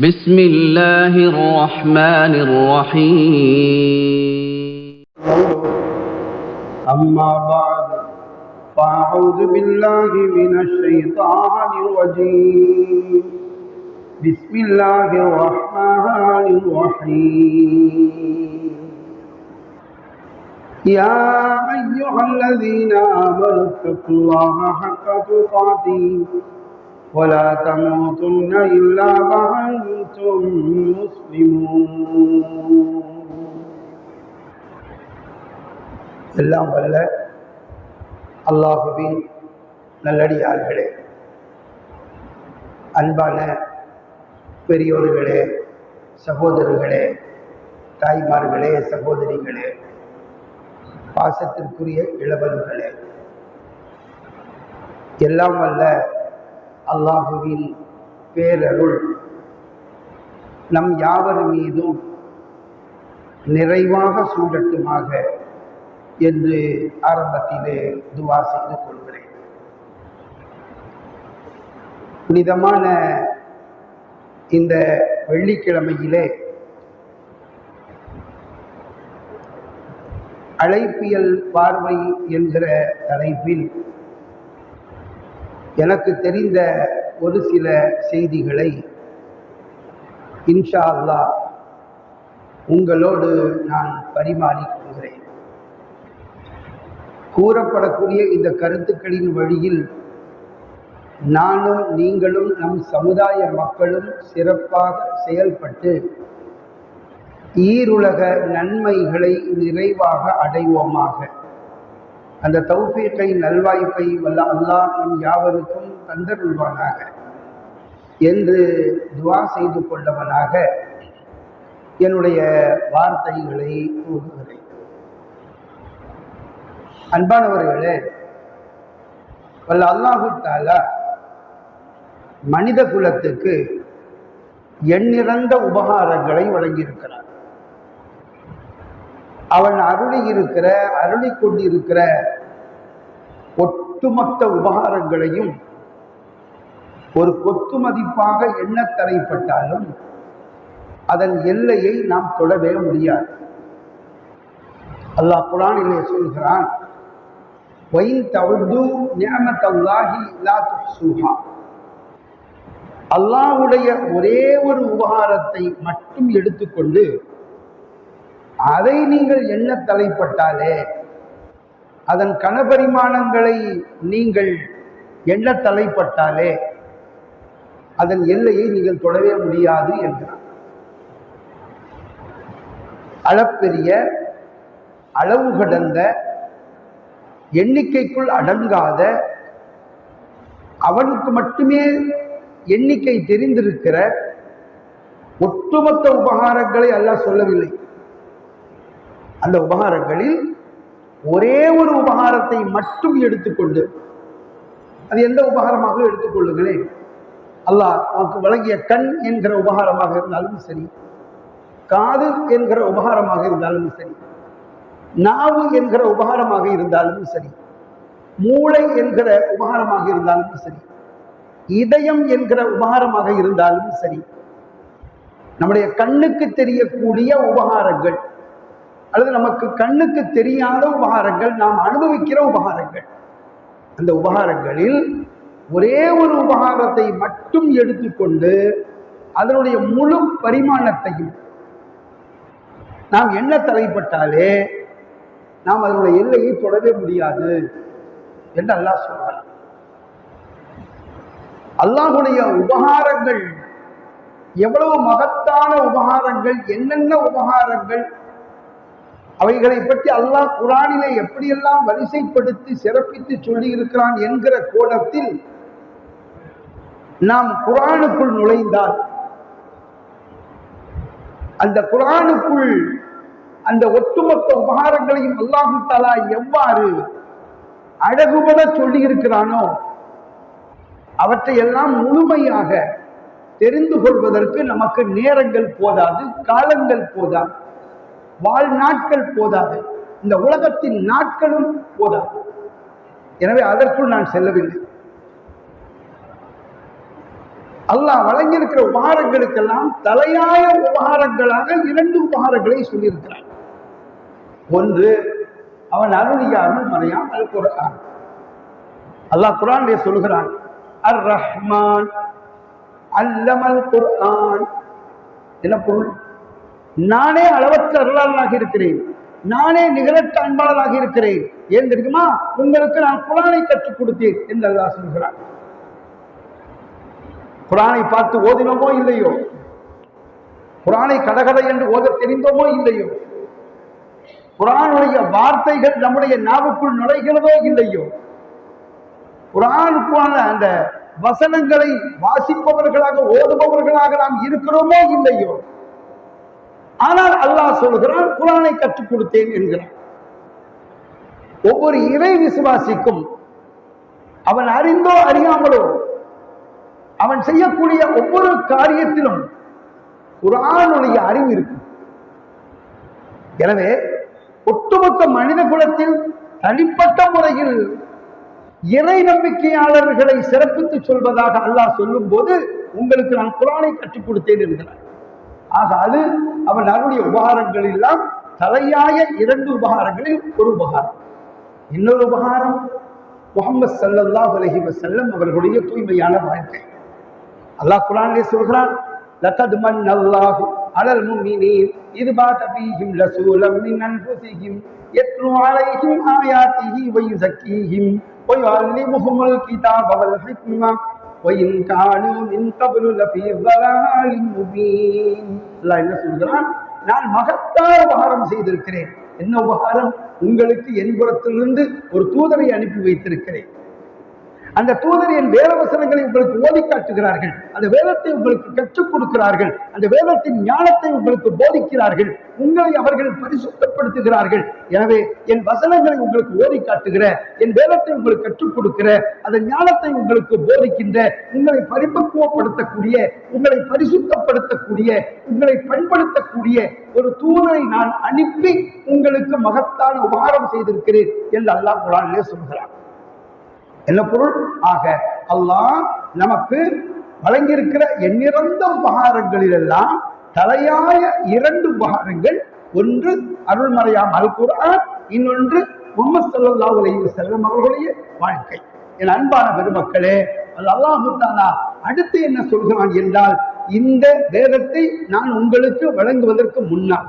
بسم الله الرحمن الرحيم. أما بعد فأعوذ بالله من الشيطان الرجيم. بسم الله الرحمن الرحيم. يا أيها الذين آمنوا اتقوا الله حق تقاته. ولا تموتن إلا وأنتم مسلمون எல்லாம் வல்ல அல்லாஹுவின் நல்லடியார்களே அன்பான பெரியோர்களே சகோதரர்களே தாய்மார்களே சகோதரிகளே பாசத்திற்குரிய இளவல்களே எல்லாம் வல்ல அல்லாஹுவின் பேரருள் நம் யாவர் மீதும் நிறைவாக சூழட்டுமாக என்று ஆரம்பத்திலே துவா செய்து கொள்கிறேன். புனிதமான இந்த வெள்ளிக்கிழமையிலே அழைப்பியல் பார்வை என்கிற தலைப்பில் எனக்கு தெரிந்த ஒரு சில செய்திகளை இன்ஷா அல்லாஹ் உங்களோடு நான் பரிமாறிக்கொள்கிறேன் கூறப்படக்கூடிய இந்த கருத்துக்களின் வழியில் நானும் நீங்களும் நம் சமுதாய மக்களும் சிறப்பாக செயல்பட்டு ஈருலக நன்மைகளை நிறைவாக அடைவோமாக. அந்த தௌஃபீக்கை நல்வாய்ப்பை வல்ல அல்லாஹ் நம் யாவருக்கும் தந்தருள்வானாக. என்று துவா செய்து கொண்டவனாக என்னுடைய வார்த்தைகளை கூறுகிறேன். அன்பானவர்களே வல்ல அல்லாஹு தாலா மனித குலத்துக்கு எண்ணிறந்த உபகாரங்களை வழங்கியிருக்கிறார். அவன் அருளி இருக்கிற அருளி கொண்டிருக்கிற ஒட்டுமொத்த உபகாரங்களையும் ஒரு கொத்து மதிப்பாக எண்ண தலைப்பட்டாலும் அதன் எல்லையை நாம் தொடவே முடியாது. அல்லாஹ் குரானிலே சொல்கிறான் வைன் அல்லாஹ்வுடைய ஒரே ஒரு உபகாரத்தை மட்டும் எடுத்துக்கொண்டு அதை நீங்கள் எண்ண தலைப்பட்டாலே அதன் கனபரிமாணங்களை நீங்கள் எண்ண தலைப்பட்டாலே அதன் எல்லையை நீங்கள் தொடவே முடியாது என்றார் அளப்பெரிய அளவு கடந்த எண்ணிக்கைக்குள் அடங்காத அவனுக்கு மட்டுமே எண்ணிக்கை தெரிந்திருக்கிற ஒட்டுமொத்த உபகாரங்களை அல்லாஹ் சொல்லவில்லை. அந்த உபகாரங்களில் ஒரே ஒரு உபகாரத்தை மட்டும் எடுத்துக்கொண்டு அது எந்த உபகாரமாக எடுத்துக்கொள்ளுங்களேன்? அல்லாஹ் நமக்கு வழங்கிய கண் என்கிற உபகாரமாக இருந்தாலும் சரி காது என்கிற உபகாரமாக இருந்தாலும் சரி நாவு என்கிற உபகாரமாக இருந்தாலும் சரி மூளை என்கிற உபகாரமாக இருந்தாலும் சரி இதயம் என்கிற உபகாரமாக இருந்தாலும் சரி நம்முடைய கண்ணுக்கு தெரியக்கூடிய உபகாரங்கள் அல்லது நமக்கு கண்ணுக்கு தெரியாத உபகாரங்கள் நாம் அனுபவிக்கிற உபகாரங்கள். அந்த உபகாரங்களில் ஒரே ஒரு உபகாரத்தை மட்டும் எடுத்துக்கொண்டு அதனுடைய முழு பரிமாணத்தையும் நாம் என்ன தலைப்பட்டாலே நாம் அதனுடைய எல்லையை தொடவே முடியாது என்று அல்லாஹ் சொல்றார் அல்லாஹுடைய உபகாரங்கள் எவ்வளவு மகத்தான உபகாரங்கள் என்னென்ன உபகாரங்கள் அவைகளை பற்றி அல்லாஹ் குரானிலே எப்படியெல்லாம் வரிசைப்படுத்தி சிறப்பித்து சொல்லி இருக்கிறான் என்கிற கோணத்தில் நாம் குரானுக்குள் நுழைந்தால் அந்த குரானுக்குள் அந்த ஒட்டுமொத்த உபகாரங்களையும் அல்லாஹு தாலா எவ்வாறு அழகுபட சொல்லி இருக்கிறானோ அவற்றை எல்லாம் முழுமையாக தெரிந்து கொள்வதற்கு நமக்கு நேரங்கள் போதாது காலங்கள் போதாது. வாழ்நாட்கள் போதாது. இந்த உலகத்தின் நாட்களும் போதாது. எனவே அதற்குள் நான் செல்லவில்லை. அல்லாஹ் வழங்கியிருக்கிற உபகாரங்களுக்கெல்லாம் தலையாய உபகாரங்களாக இரண்டு உபகாரங்களை சொல்லியிருக்கிறான் ஒன்று அவன் அருளியாமல் மறையான் அல் குரான் அல்லாஹ் குரான் சொல்கிறான் அர் ரஹ்மான் அல்லமல் குர்ஆன் என்ன பொருள்? நானே அளவற்ற அருளாளனாக இருக்கிறேன். நானே நிகழற்ற அன்பாளராக இருக்கிறேன். ஏன் தெரியுமா? உங்களுக்கு நான் குரானை கற்றுக் கொடுத்தேன் என்று அல்லாஹ் சொல்கிறான். குரானை பார்த்து ஓதினோமோ இல்லையோ? குரானை கடகடை என்று ஓத தெரிந்தோமோ இல்லையோ? குரானுடைய வார்த்தைகள் நம்முடைய நாவுக்குள் நுழைகிறதோ இல்லையோ? குரானுக்கான அந்த வசனங்களை வாசிப்பவர்களாக ஓதுபவர்களாக நாம் இருக்கிறோமோ இல்லையோ? ஆனால் அல்லாஹ் சொல்கிறான் குரானை கற்றுக் கொடுத்தேன் என்கிறான். ஒவ்வொரு இறை விசுவாசிக்கும் அவன் அறிந்தோ அறியாமலோ அவன் செய்யக்கூடிய ஒவ்வொரு காரியத்திலும் குரானுடைய அறிவு இருக்கு எனவே ஒட்டுமொத்த மனித குலத்தில் தனிப்பட்ட முறையில் இறை நம்பிக்கையாளர்களை சிறப்பித்து சொல்வதாக அல்லாஹ் சொல்லும் போது உங்களுக்கு நான் குரானை கற்றுக் கொடுத்தேன் என்கிறார் ஆக அது அவன் அருடைய உபகாரங்கள் எல்லாம் தலையாய இரண்டு உபகாரங்களில் ஒரு உபகாரம். இன்னொரு உபகாரம் முகமது சல்லல்லா அலைஹி வஸல்லம் அவர்களுடைய தூய்மையான வாழ்க்கை. அல்லாஹ் குரானிலே சொல்கிறான் லகத் மன்னல்லாஹு அலல் முஃமினீன் இது பாத லசூலம் ரசூலம் மின் அன்ஃபுஸிஹிம் யத்லு அலைஹிம் ஆயாத்திஹி வ யுஸக்கீஹிம் வ யுஅல்லிமுஹுமுல் கிதாப வல் ஹிக்மா. وَإِنْ كَانُوا مِنْ قَبْلُ لَفِي ضَلَالٍ مُبِينٍ அல்லாஹ் என்ன சொல்கிறான் நான் மகத்தான உபகாரம் செய்திருக்கிறேன் என்ன உபகாரம் உங்களுக்கு என் புறத்திலிருந்து ஒரு தூதரை அனுப்பி வைத்திருக்கிறேன் அந்த தூதர் என் வேத வசனங்களை உங்களுக்கு ஓதி காட்டுகிறார்கள் அந்த வேதத்தை உங்களுக்கு கற்றுக் கொடுக்கிறார்கள். அந்த வேதத்தின் ஞானத்தை உங்களுக்கு போதிக்கிறார்கள். உங்களை அவர்கள் பரிசுத்தப்படுத்துகிறார்கள். எனவே என் வசனங்களை உங்களுக்கு ஓதி காட்டுகிற என் வேதத்தை உங்களுக்கு கற்றுக் கொடுக்கிற அந்த ஞானத்தை உங்களுக்கு போதிக்கின்ற உங்களை பரிபக்குவப்படுத்தக்கூடிய உங்களை பரிசுத்தப்படுத்தக்கூடிய உங்களை பண்படுத்தக்கூடிய ஒரு தூதரை நான் அனுப்பி உங்களுக்கு மகத்தான உபகாரம் செய்திருக்கிறேன் என்று அல்லாஹ் குரானிலே சொல்கிறார் என்ன பொருள்? ஆக அல்லாஹ் நமக்கு வழங்கியிருக்கிற எண்ணிறந்த உபகாரங்களிலெல்லாம் தலையாய இரண்டு உபகாரங்கள். ஒன்று அருள்மறையாம் அல் இன்னொன்று முகமது ஸல்லல்லாஹு அவர்களுடைய வாழ்க்கை. என் அன்பான பெருமக்களே அல்லாஹு தாலா அடுத்து என்ன சொல்கிறான் என்றால் இந்த வேதத்தை நான் உங்களுக்கு வழங்குவதற்கு முன்னால்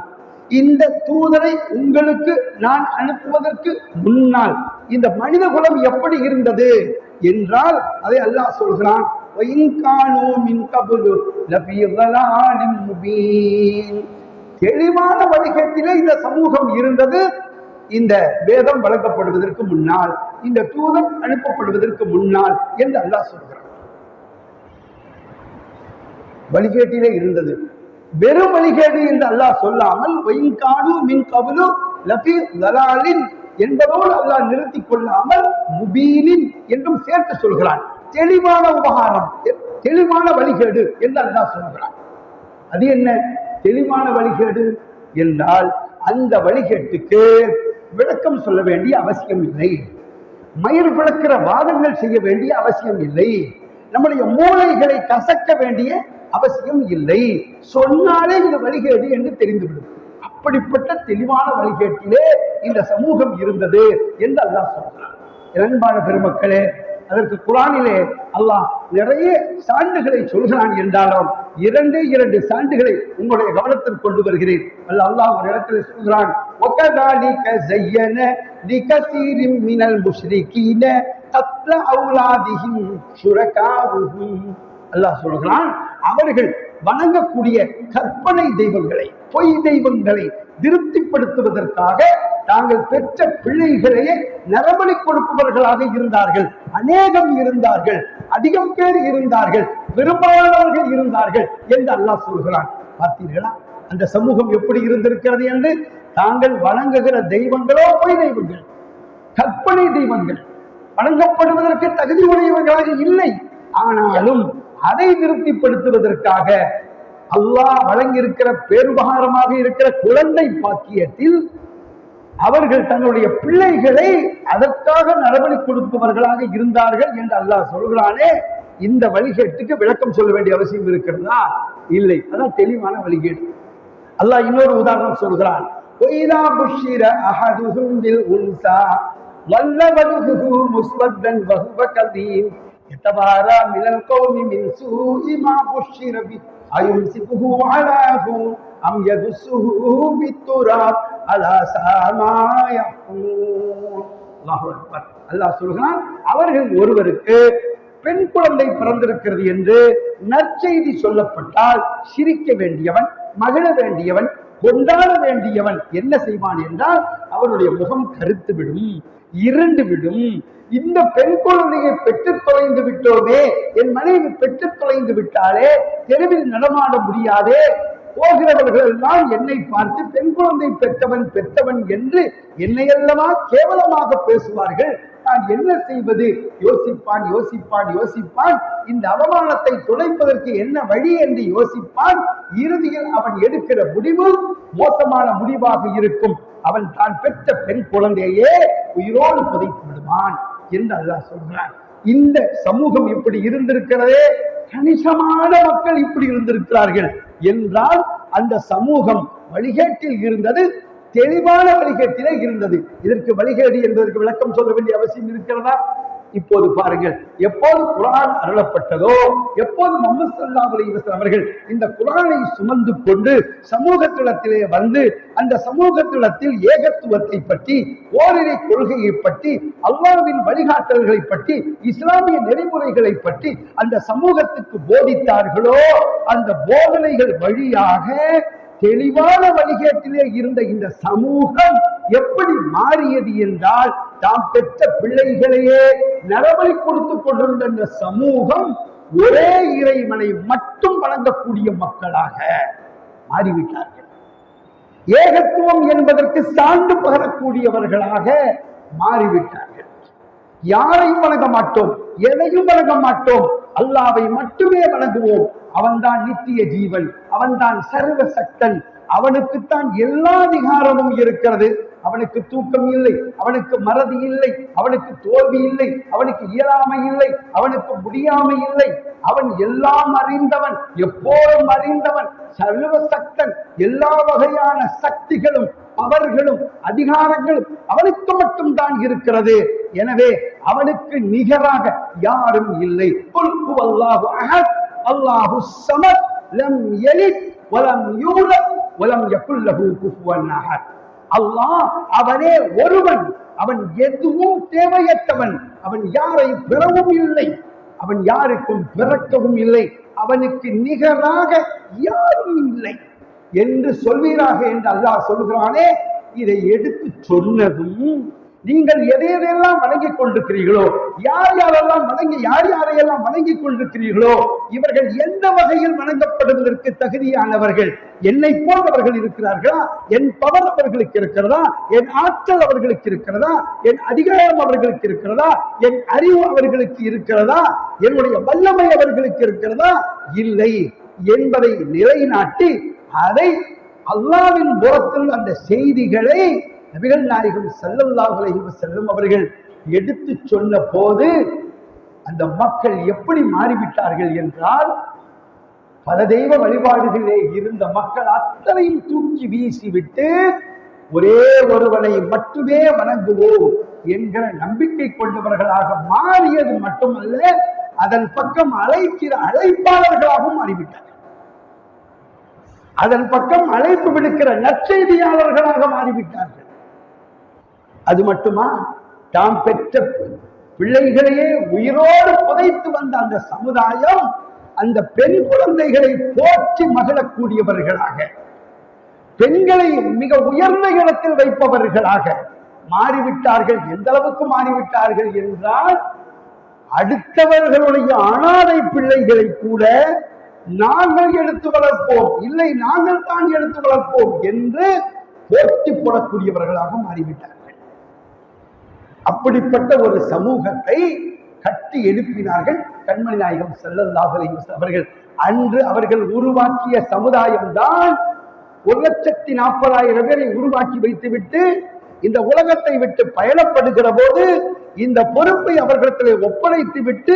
இந்த தூதரை உங்களுக்கு நான் அனுப்புவதற்கு முன்னால் இந்த மனித குலம் எப்படி இருந்தது என்றால் அதை அல்லாஹ் சொல்கிறான் தெளிவான வழிகட்டிலே இந்த சமூகம் இருந்தது. இந்த வேதம் வழங்கப்படுவதற்கு முன்னால் இந்த தூதம் அனுப்பப்படுவதற்கு முன்னால் என்று அல்லாஹ் சொல்கிறான். வழிகேட்டிலே இருந்தது. வெறும் வழிகேடு என்று அல்லாஹ் சொல்லாமல் வைங்காடு மின் கபுலு லபி லலாலின் என்பதோடு அல்லாஹ் நிறுத்திக் கொள்ளாமல் முபீனின் என்றும் சேர்த்து சொல்கிறான். தெளிவான உபகாரம் தெளிவான வழிகேடு என்று அல்லாஹ் சொல்கிறான். அது என்ன? தெளிவான வழிகேடு என்றால் அந்த வழிகேட்டுக்கு விளக்கம் சொல்ல வேண்டிய அவசியம் இல்லை. மயிர் விளக்கிற வாதங்கள் செய்ய வேண்டிய அவசியம் இல்லை. நம்முடைய மூளைகளை கசக்க வேண்டிய அவசியம் இல்லை. சொன்னாலே இது வழிகேடு என்று தெரிந்துவிடும். அப்படிப்பட்ட தெளிவான வழிகேட்டிலே இந்த சமூகம் இருந்தது என்று அல்லாஹ் சொல்றான். இரண்பான பெருமக்களே அதற்கு குரானிலே அல்லாஹ் நிறைய சான்றுகளை சொல்கிறான் என்றாலும் இரண்டே இரண்டு சான்றுகளை உங்களுடைய கவனத்தில் கொண்டு வருகிறேன். அல்ல அல்லாஹ் ஒரு இடத்துல சொல்கிறான் அல்லாஹ் சொல்கிறான் அவர்கள் வணங்கக்கூடிய கற்பனை தெய்வங்களை பொய் தெய்வங்களை திருப்திப்படுத்துவதற்காக தாங்கள் பெற்ற பிள்ளைகளையே நரபலி கொடுப்பவர்களாக இருந்தார்கள். அநேகம் இருந்தார்கள். அதிகம் பேர் இருந்தார்கள். பெரும்பாலானவர்கள் இருந்தார்கள் என்று அல்லாஹ் சொல்கிறான். பார்த்தீர்களா? அந்த சமூகம் எப்படி இருந்திருக்கிறது என்று? தாங்கள் வணங்குகிற தெய்வங்களோ பொய் தெய்வங்கள். கற்பனை தெய்வங்கள். வணங்கப்படுவதற்கு தகுதி உடையவர்களாக இல்லை. ஆனாலும் அதை திருப்திப்படுத்துவதற்காக அல்லாஹ் வழங்கியிருக்கிற பேருபகாரமாக இருக்கிற குழந்தை பாக்கியத்தில் அவர்கள் தன்னுடைய பிள்ளைகளை அதற்காக நடவடிக்கை கொடுப்பவர்களாக இருந்தார்கள் என்று அல்லாஹ் சொல்கிறானே இந்த வழிகேட்டுக்கு விளக்கம் சொல்ல வேண்டிய அவசியம் இருக்கிறதா? இல்லை. அதான் தெளிவான வழிகேடு. அல்லாஹ் இன்னொரு உதாரணம் சொல்கிறான். அம் அல்லாஹ் சொல்கிறான் அவர்கள் ஒருவருக்கு பெண் குழந்தை பிறந்திருக்கிறது என்று நற்செய்தி சொல்லப்பட்டால் சிரிக்க வேண்டியவன் மகிழ வேண்டியவன் கொண்டாட வேண்டியவன் என்ன செய்வான் என்றால் அவனுடைய முகம் கருத்து விடும் இருண்டு விடும் இந்த பெண் குழந்தையை பெற்று தொலைந்து விட்டோமே என் மனைவி பெற்று தொலைந்து விட்டாலே தெருவில் நடமாட முடியாதே போகிறவர்கள் எல்லாம் என்னை பார்த்து பெண் குழந்தை பெற்றவன் பெற்றவன் என்று என்னையல்லவா கேவலமாக பேசுவார்கள். நான் என்ன செய்வது? யோசிப்பான் யோசிப்பான் யோசிப்பான். இந்த அவமானத்தை துடைப்பதற்கு என்ன வழி என்று யோசிப்பான். இறுதியில் அவன் எடுக்கிற முடிவு மோசமான முடிவாக இருக்கும். அவன் தான் பெற்ற பெண் குழந்தையே உயிரோடு புதைத்து விடுவான் என்று அல்லாஹ் சொல்கிறான் இந்த சமூகம் இப்படி இருந்திருக்கிறதே கணிசமான மக்கள் இப்படி இருந்திருக்கிறார்கள். என்றால் அந்த சமூகம் வழிகேட்டில் இருந்தது தெளிவான வழிகேட்டிலே இருந்தது. இதற்கு வழிகேடு என்பதற்கு விளக்கம் சொல்ல வேண்டிய அவசியம் இருக்கிறதா? இப்போது பாருங்கள் எப்போது குரான் அருளப்பட்டதோ எப்போது முகமது அவர்கள் இந்த குரானை சுமந்து கொண்டு சமூகத்திடத்திலே வந்து அந்த சமூகத்திடத்தில் ஏகத்துவத்தை பற்றி ஓரிரை கொள்கையை பற்றி அல்லாவின் வழிகாட்டல்களை பற்றி இஸ்லாமிய நெறிமுறைகளை பற்றி அந்த சமூகத்துக்கு போதித்தார்களோ அந்த போதனைகள் வழியாக தெளிவான வழிகேட்டிலே இருந்த இந்த சமூகம் எப்படி மாறியது என்றால் தாம் பெற்ற பிள்ளைகளையே நரபலி கொடுத்து கொண்டிருந்த இந்த சமூகம் ஒரே இறைவனை மட்டும் வழங்கக்கூடிய மக்களாக மாறிவிட்டார்கள். ஏகத்துவம் என்பதற்கு சான்று பகரக்கூடியவர்களாக மாறிவிட்டார்கள். யாரையும் வணங்க மாட்டோம் எதையும் வணங்க மாட்டோம் அல்லாவை மட்டுமே வணங்குவோம். அவன்தான் நித்திய ஜீவன் அவன்தான் சர்வ சக்தன். அவனுக்குத்தான் எல்லா அதிகாரமும் இருக்கிறது. அவனுக்கு தூக்கம் இல்லை அவனுக்கு மறதி இல்லை அவனுக்கு தோல்வி இல்லை அவனுக்கு இயலாமை இல்லை அவனுக்கு முடியாமை இல்லை. அவன் எல்லாம் அறிந்தவன் எப்போதும் அறிந்தவன் சர்வ சக்தன். எல்லா வகையான சக்திகளும் அவர்களும் அதிகாரங்களும் அவனுக்கு மட்டும்தான் இருக்கிறது. எனவே அவனுக்கு நிகராக யாரும் இல்லை. அஹத் அல்லாஹு சமத் லம் எலித் வலம் யூலத் வலம் யகுல் குஃபுவன் அஹத். அல்லாஹ் அவனே ஒருவன். அவன் எதுவும் தேவையற்றவன். அவன் யாரை பெறவும் இல்லை. அவன் யாருக்கும் பிறக்கவும் இல்லை. அவனுக்கு நிகராக யார் என்று சொல்வீராக என்று அல்லாஹ் சொல்கிறானே இதை எடுத்து சொன்னதும் நீங்கள் எதை எதையெல்லாம் வணங்கிக் கொண்டிருக்கிறீர்களோ யார் யாரெல்லாம் வணங்கி யார் யாரையெல்லாம் வணங்கிக் கொண்டிருக்கிறீர்களோ இவர்கள் எந்த வகையில் வணங்கப்படுவதற்கு தகுதியானவர்கள் என்னை போன்றவர்கள் இருக்கிறார்களா என் பவர் அவர்களுக்கு இருக்கிறதா என் ஆற்றல் அவர்களுக்கு இருக்கிறதா என் அதிகாரம் அவர்களுக்கு இருக்கிறதா என் அறிவு அவர்களுக்கு இருக்கிறதா என்னுடைய வல்லமை அவர்களுக்கு இருக்கிறதா? இல்லை என்பதை நிலைநாட்டி அதை அல்லாவின் புறத்தில் அந்த செய்திகளை நபிகள் நாயகம் ஸல்லல்லாஹு செல்லும் அவர்கள் எடுத்து சொன்ன போது அந்த மக்கள் எப்படி மாறிவிட்டார்கள் என்றால் பல தெய்வ வழிபாடுகளிலே இருந்த மக்கள் அத்தனையும் தூக்கி வீசிவிட்டு ஒரே ஒருவனை மட்டுமே வணங்குவோம் என்கிற நம்பிக்கை கொண்டவர்களாக மாறியது மட்டுமல்ல அதன் பக்கம் அழைக்கிற அழைப்பாளர்களாகவும் மாறிவிட்டார்கள். அதன் பக்கம் அழைப்பு விடுக்கிற நற்செய்தியாளர்களாக மாறிவிட்டார்கள். அது மட்டுமா? தாம் பெற்ற பிள்ளைகளையே உயிரோடு புதைத்து வந்த அந்த சமுதாயம் அந்த பெண் குழந்தைகளை போற்றி மகிழக்கூடியவர்களாக பெண்களை மிக உயர்ந்த இடத்தில் வைப்பவர்களாக மாறிவிட்டார்கள். எந்த அளவுக்கு மாறிவிட்டார்கள் என்றால் அடுத்தவர்களுடைய அனாதை பிள்ளைகளை கூட நாங்கள் எடுத்து வளர்ப்போம் இல்லை நாங்கள் தான் எடுத்து வளர்ப்போம் என்று போட்டி போடக்கூடியவர்களாக மாறிவிட்டார்கள். அப்படிப்பட்ட ஒரு சமூகத்தை கட்டி எழுப்பினார்கள் கண்மணி நாயகம் செல்லல்லாஹலை அவர்கள். அன்று அவர்கள் உருவாக்கிய சமுதாயம் தான் ஒரு லட்சத்தி நாற்பதாயிரம் பேரை உருவாக்கி வைத்துவிட்டு இந்த உலகத்தை விட்டு பயணப்படுகிற போது இந்த பொறுப்பை அவர்களுக்கு ஒப்படைத்து விட்டு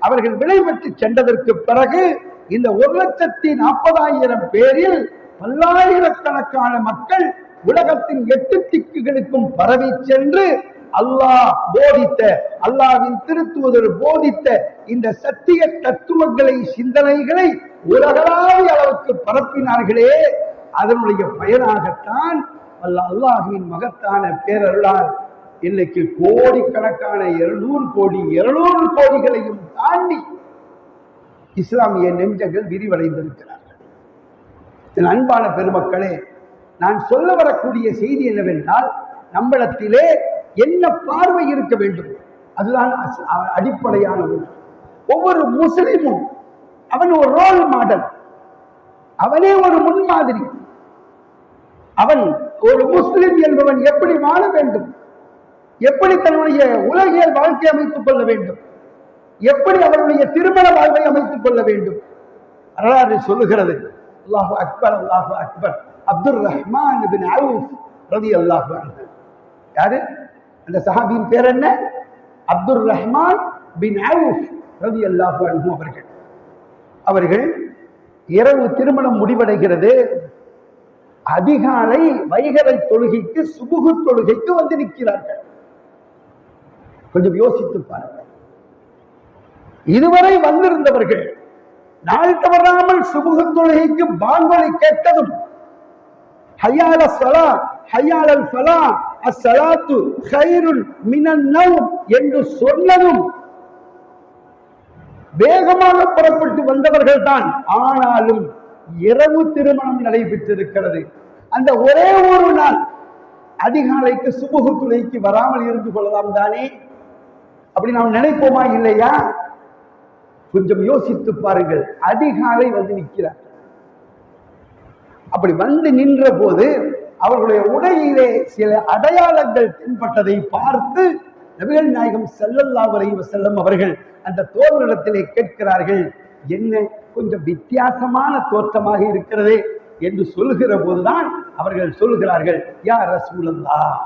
அவர்கள் விளைவிட்டு சென்றதற்கு பிறகு இந்த ஒரு லட்சத்தி நாற்பதாயிரம் பேரில் பல்லாயிரக்கணக்கான மக்கள் உலகத்தின் எட்டு திக்குகளுக்கும் பரவி சென்று அல்லாஹ் போதித்த அல்லாவின் திருத்துவதர் போதித்த இந்த சத்திய தத்துவங்களை சிந்தனைகளை உலகளாவிய அளவுக்கு பரப்பினார்களே. அதனுடைய பயனாகத்தான் அல்ல அல்லாஹுவின் மகத்தான பேரருளால் இன்னைக்கு கோடிக்கணக்கான இருநூறு கோடி இருநூறு கோடிகளையும் தாண்டி இஸ்லாமிய நெஞ்சங்கள் விரிவடைந்திருக்கிறார்கள். அன்பான பெருமக்களே நான் சொல்ல வரக்கூடிய செய்தி என்னவென்றால் நம்மிடத்திலே என்ன பார்வை இருக்க வேண்டும்? அதுதான் அடிப்படையான ஒன்று ஒவ்வொரு முஸ்லிமும் அவன் ஒரு ரோல் மாடல் அவனே ஒரு முன்மாதிரி. அவன் ஒரு முஸ்லிம் என்பவன் எப்படி வாழ வேண்டும்? எப்படி தன்னுடைய உலகியல் வாழ்க்கை அமைத்துக் கொள்ள வேண்டும்? எப்படி அவருடைய திருமண வாழ்வை அமைத்துக் கொள்ள வேண்டும்? வரலாறு சொல்லுகிறது. அல்லாஹு அக்பர் அல்லாஹு அக்பர். அப்துல் ரஹ்மான் பின் அவுஃப் ரதி அல்லாஹு யாரு? அந்த சஹாபியின் பேர் என்ன? அப்துல் ரஹ்மான் பின் அவுஃப் அல்லாஹு அன்ஹு அவர்கள். அவர்கள் இரவு திருமணம் முடிவடைகிறது. அதிகாலை வைகரை தொழுகைக்கு சுபுகு தொழுகைக்கு வந்து நிற்கிறார்கள் கொஞ்சம் யோசித்து பாருங்கள். இதுவரை வந்திருந்தவர்கள் நாள் தவறாமல் சுமூக தொழுகைக்கு பாங்கொலி கேட்டதும் ஹையால சலா ஹையாலல் ஃபலா அஸ்ஸலாத்து கைருல் மினன் என்று சொன்னதும் வேகமாக புறப்பட்டு வந்தவர்கள் தான் ஆனாலும் இரவு திருமணம் நடைபெற்றிருக்கிறது. அந்த ஒரே ஒரு நாள் அதிகாலைக்கு சுமூக துளைக்கு வராமல் இருந்து கொள்ளலாம் தானே? அப்படி நாம் நினைப்போமா இல்லையா? கொஞ்சம் யோசித்து பாருங்கள். அதிகாலை வந்து நிற்கிறார். அப்படி வந்து நின்ற போது அவர்களுடைய உடையிலே சில அடையாளங்கள் தென்பட்டதை பார்த்து நபிகள் நாயகம் செல்லல்லா அலைஹி செல்லும் அவர்கள் அந்த தோழரிடத்திலே கேட்கிறார்கள் என்ன கொஞ்சம் வித்தியாசமான தோற்றமாக இருக்கிறதே? என்று சொல்லுகிற போதுதான் அவர்கள் சொல்லுகிறார்கள் யா ரசூலல்லாஹ்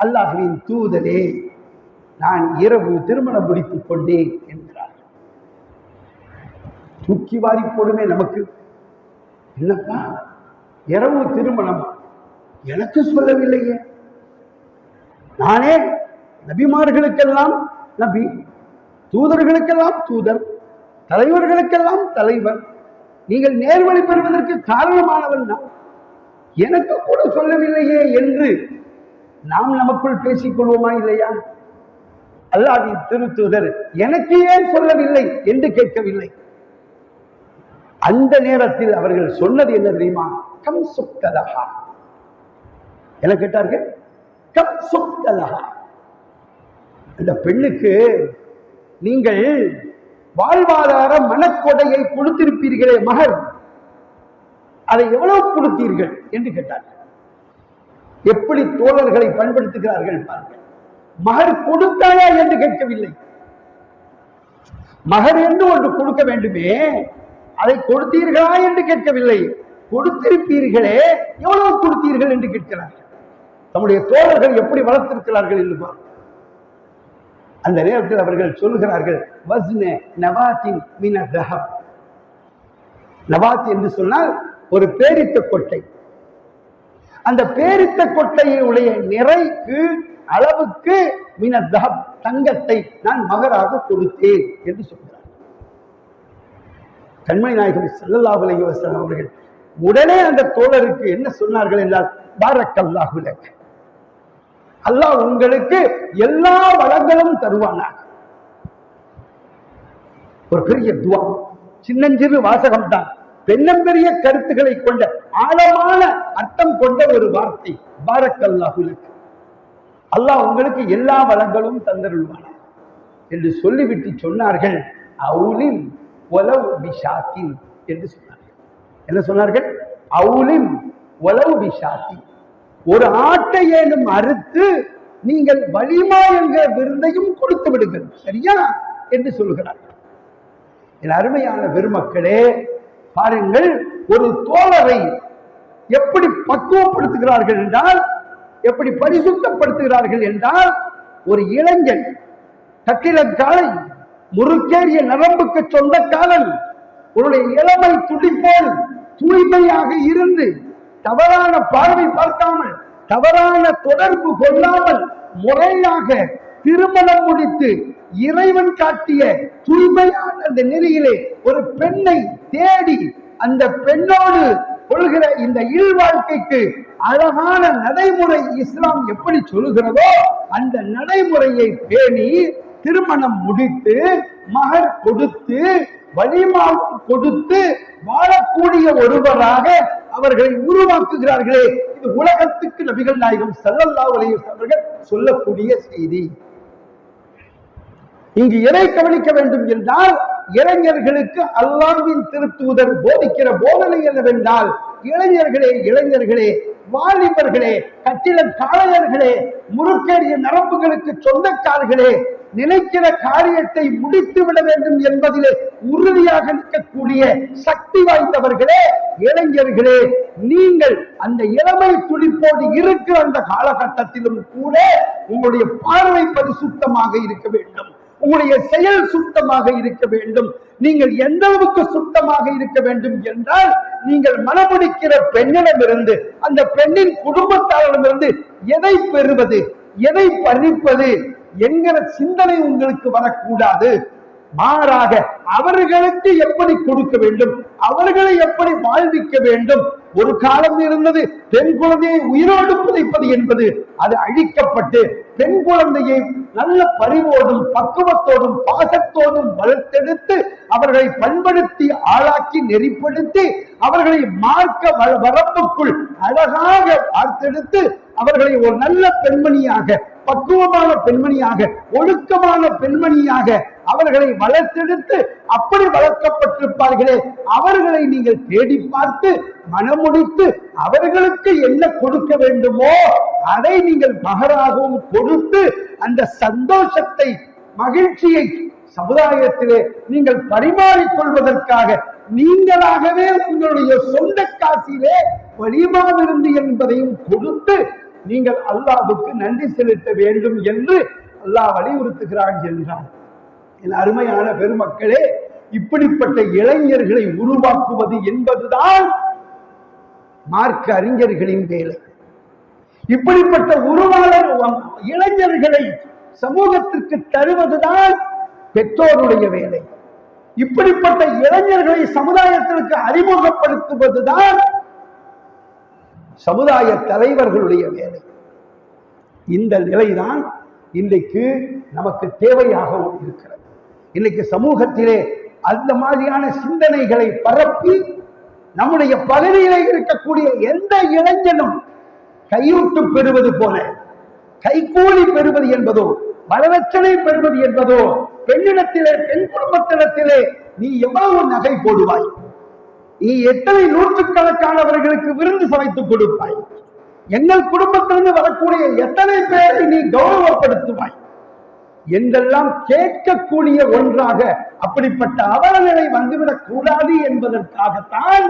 அல்லாஹுவின் தூதலே நான் இரவு திருமணம் முடித்துக் கொண்டேன். தூக்கி வாரி போடுமே நமக்கு. என்னப்பா? இரவு திருமணம். எனக்கு சொல்லவில்லையே. நானே நபிமார்களுக்கெல்லாம் நபி தூதர்களுக்கெல்லாம் தூதர் தலைவர்களுக்கெல்லாம் தலைவர் நீங்கள் நேர்வழி பெறுவதற்கு காரணமானவன் தான் எனக்கு கூட சொல்லவில்லையே என்று நாம் நமக்குள் பேசிக் கொள்வோமா இல்லையா? அல்லாவின் திருத்தூதர் எனக்கு ஏன் சொல்லவில்லை என்று கேட்கவில்லை. அந்த நேரத்தில் அவர்கள் சொன்னது என்ன தெரியுமா? கம் சுக்தலஹா என்ன கேட்டார்கள் கம் சுக்தலஹா அந்த பெண்ணுக்கு நீங்கள் வாழ்வாதார மனக்கொடையை கொடுத்திருப்பீர்களே மகர் அதை எவ்வளவு கொடுத்தீர்கள் என்று கேட்டார்கள். எப்படி தோழர்களை பயன்படுத்துகிறார்கள் பாருங்கள். மகர் கொடுத்தாயா என்று கேட்கவில்லை. மகர் என்று ஒன்று கொடுக்க வேண்டுமே. அதை கொடுத்தீர்களா என்று கேட்கவில்லை. கொடுத்திருப்பீர்களே எவ்வளவு கொடுத்தீர்கள் என்று கேட்கிறார்கள். தம்முடைய தோழர்கள் எப்படி வளர்த்திருக்கிறார்கள் என்று அந்த நேரத்தில் அவர்கள் சொல்லுகிறார்கள் வஸ்ன நவாத்தின் மின தஹப். நவாத் என்று சொன்னால் ஒரு பேரித்த கொட்டை. அந்த பேரித்த கொட்டையினுடைய நிறைக்கு அளவுக்கு மின தஹப் தங்கத்தை நான் மகராக கொடுத்தேன் என்று சொல்கிறார். கண்மணி நாயகம் ஸல்லல்லாஹு அலைஹி வஸல்லம் அவர்கள் உடனே அந்த தோழருக்கு என்ன சொன்னார்கள் என்றால் பாரக்கல்லாஹு அல்லாஹ் உங்களுக்கு எல்லா வளங்களும் தருவானாக. ஒரு பெரிய துவா சின்னஞ்சிறு வாசகம் தான் பெரிய கருத்துக்களை கொண்ட ஆழமான அர்த்தம் கொண்ட ஒரு வார்த்தை பாரக்கல்லாஹுலக்கு அல்லாஹ் உங்களுக்கு எல்லா வளங்களும் தந்தருள்வானா என்று சொல்லிவிட்டு சொன்னார்கள் அவுலின் ஒலவு பிஷாத்தின் என்று சொன்னார்கள். என்ன சொன்னார்கள்? அவுலிம் ஒலவு பிஷாத்தி. ஒரு ஆட்டை ஏனும் அறுத்து நீங்கள் வலிமா என்கிற விருந்தையும் கொடுத்து விடுங்கள். சரியா? என்று சொல்கிறார்கள். என் அருமையான பெருமக்களே பாருங்கள் ஒரு தோழரை எப்படி பக்குவப்படுத்துகிறார்கள் என்றால் எப்படி பரிசுத்தப்படுத்துகிறார்கள் என்றால் ஒரு இளைஞன் கட்டிடக்காலை முறுக்கேறிய நரம்புக்கு சொந்தக்காரன். உன்னுடைய இளமை துடிப்போல் தூய்மையாக இருந்து தவறான பார்வை பார்க்காமல் தவறான தொடர்பு கொள்ளாமல் முறையாக திருமணம் முடித்து இறைவன் காட்டிய தூய்மையான அந்த நெறியிலே ஒரு பெண்ணை தேடி அந்த பெண்ணோடு கொள்கிற இந்த இல்வாழ்க்கைக்கு அழகான நடைமுறை இஸ்லாம் எப்படி சொல்லுகிறதோ அந்த நடைமுறையை பேணி திருமணம் முடித்து மகர் கொடுத்து வழிமாவும் கொடுத்து வாழக்கூடிய ஒருவராக அவர்களை உருவாக்குகிறார்களே. இது உலகத்துக்கு நபிகள் நாயகம் செல்லல்லா அவர்கள் சொல்லக்கூடிய செய்தி. இங்கு எதை கவனிக்க வேண்டும் என்றால் இளைஞர்களுக்கு அல்லாவின் திருத்தூதர் போதிக்கிற போதனை என்னவென்றால் இளைஞர்களே இளைஞர்களே வாலிபர்களே கட்டிட காளையர்களே முறுக்கேறிய நரம்புகளுக்கு சொந்தக்காரர்களே நினைக்கிற காரியத்தை முடித்து விட வேண்டும் என்பதிலே உறுதியாக நிற்கக்கூடிய சக்தி வாய்ந்தவர்களே இளைஞர்களே நீங்கள் அந்த இளமை துடிப்போடு இருக்கிற அந்த காலகட்டத்திலும் கூட உங்களுடைய பார்வை பரிசுத்தமாக இருக்க வேண்டும். உங்களுடைய செயல் சுத்தமாக இருக்க வேண்டும். நீங்கள் எந்த அளவுக்கு சுத்தமாக இருக்க வேண்டும் என்றால் நீங்கள் மனமுடிக்கிற பெண்ணிடமிருந்து அந்த பெண்ணின் குடும்பத்தாரிடமிருந்து எதை பெறுவது எதை பறிப்பது என்கிற சிந்தனை உங்களுக்கு வரக்கூடாது. மாறாக அவர்களுக்கு எப்படி கொடுக்க வேண்டும்? அவர்களை எப்படி வாழ்விக்க வேண்டும்? ஒரு காலம் இருந்தது பெண் குழந்தையை உயிரோடு புதைப்பது என்பது அது அழிக்கப்பட்டு பெண் குழந்தையை நல்ல பரிவோடும் பக்குவத்தோடும் பாசத்தோடும் வளர்த்தெடுத்து அவர்களை பண்படுத்தி ஆளாக்கி நெறிப்படுத்தி அவர்களை மார்க்க வ- வரம்புக்குள் அழகாக பார்த்தெடுத்து அவர்களை ஒரு நல்ல பெண்மணியாக பக்குவமான பெண்மணியாக ஒழுக்கமான பெண்மணியாக அவர்களை வளர்த்தெடுத்து அப்படி வளர்க்கப்பட்டிருப்பார்களே. அவர்களை நீங்கள் தேடி பார்த்து மனமுடித்து அவர்களுக்கு என்ன கொடுக்க வேண்டுமோ அதை நீங்கள் மகராகவும் கொடுத்து அந்த சந்தோஷத்தை மகிழ்ச்சியை சமுதாயத்திலே நீங்கள் பரிமாறிக்கொள்வதற்காக நீங்களாகவே உங்களுடைய சொந்த காசிலே வழிமாவிருந்து என்பதையும் கொடுத்து நீங்கள் அல்லாவுக்கு நன்றி செலுத்த வேண்டும் என்று அல்லாஹ் வலியுறுத்துகிறான் என்றார். என் அருமையான பெருமக்களே இப்படிப்பட்ட இளைஞர்களை உருவாக்குவது என்பதுதான் மார்க்க அறிஞர்களின் வேலை. இப்படிப்பட்ட உருவாளர் இளைஞர்களை சமூகத்திற்கு தருவதுதான் பெற்றோருடைய வேலை. இப்படிப்பட்ட இளைஞர்களை சமுதாயத்திற்கு அறிமுகப்படுத்துவதுதான் சமுதாய தலைவர்களுடைய வேலை. இந்த நிலைதான் இன்றைக்கு நமக்கு தேவையாகவும் இருக்கிறது. இன்னைக்கு சமூகத்திலே அந்த மாதிரியான சிந்தனைகளை பரப்பி நம்முடைய பகுதியிலே இருக்கக்கூடிய எந்த இளைஞனும் கையூட்டு பெறுவது போல கைகூலி பெறுவது என்பதோ வரதட்சணை பெறுவது என்பதோ பெண்ணிடத்திலே பெண் குடும்பத்திடத்திலே நீ எவ்வளவு நகை போடுவாய்? நீ எத்தனை நூற்றுக்கணக்கானவர்களுக்கு விருந்து சமைத்து கொடுப்பாய்? எங்கள் குடும்பத்திலிருந்து வரக்கூடிய எத்தனை பேரை நீ கௌரவப்படுத்துவாய்? என்றெல்லாம் கேட்கக்கூடிய ஒன்றாக அப்படிப்பட்ட அவலநிலை வந்துவிடக் கூடாது என்பதற்காகத்தான்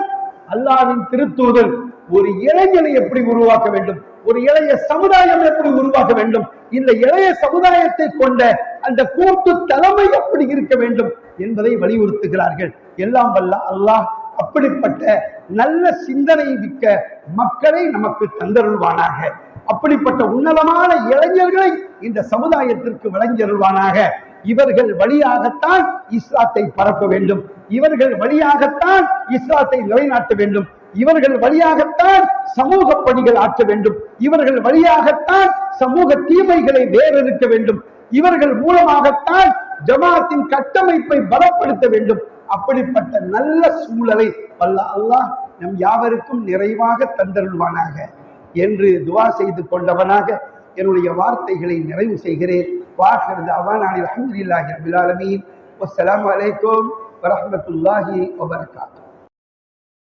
அல்லாவின் திருத்தூதர் ஒரு இளைஞனை எப்படி உருவாக்க வேண்டும்? ஒரு இளைய சமுதாயம் எப்படி உருவாக்க வேண்டும்? இந்த இளைய சமுதாயத்தை கொண்ட அந்த கூட்டு தலைமை எப்படி இருக்க வேண்டும் என்பதை வலியுறுத்துகிறார்கள். எல்லாம் வல்ல அல்லாஹ் அப்படிப்பட்ட நல்ல சிந்தனை மிக்க மக்களை நமக்கு தந்தருள்வானாக. அப்படிப்பட்ட உன்னதமான இளைஞர்களை இந்த சமுதாயத்திற்கு வழங்கியருள்வானாக. இவர்கள் வழியாகத்தான் இஸ்லாத்தை பரப்ப வேண்டும். இவர்கள் வழியாகத்தான் இஸ்லாத்தை நிலைநாட்ட வேண்டும். இவர்கள் வழியாகத்தான் சமூக பணிகள் ஆற்ற வேண்டும். இவர்கள் வழியாகத்தான் சமூக தீமைகளை வேறறுக்க வேண்டும். இவர்கள் மூலமாகத்தான் ஜமாத்தின் கட்டமைப்பை பலப்படுத்த வேண்டும். அப்படிப்பட்ட நல்ல சூழலை வல்ல அல்லாஹ் நம் யாவருக்கும் நிறைவாக தந்தருள்வானாக. என்று துவா செய்து கொண்டவனாக என்னுடைய வார்த்தைகளை நிறைவு செய்கிறேன். வாஹிர் அவானானில் அஹமதுல்லாஹி ரபில் ஆலமீன். வஸ்ஸலாமு அலைக்கும் வரஹ்மத்துல்லாஹி வபரகாத்துஹு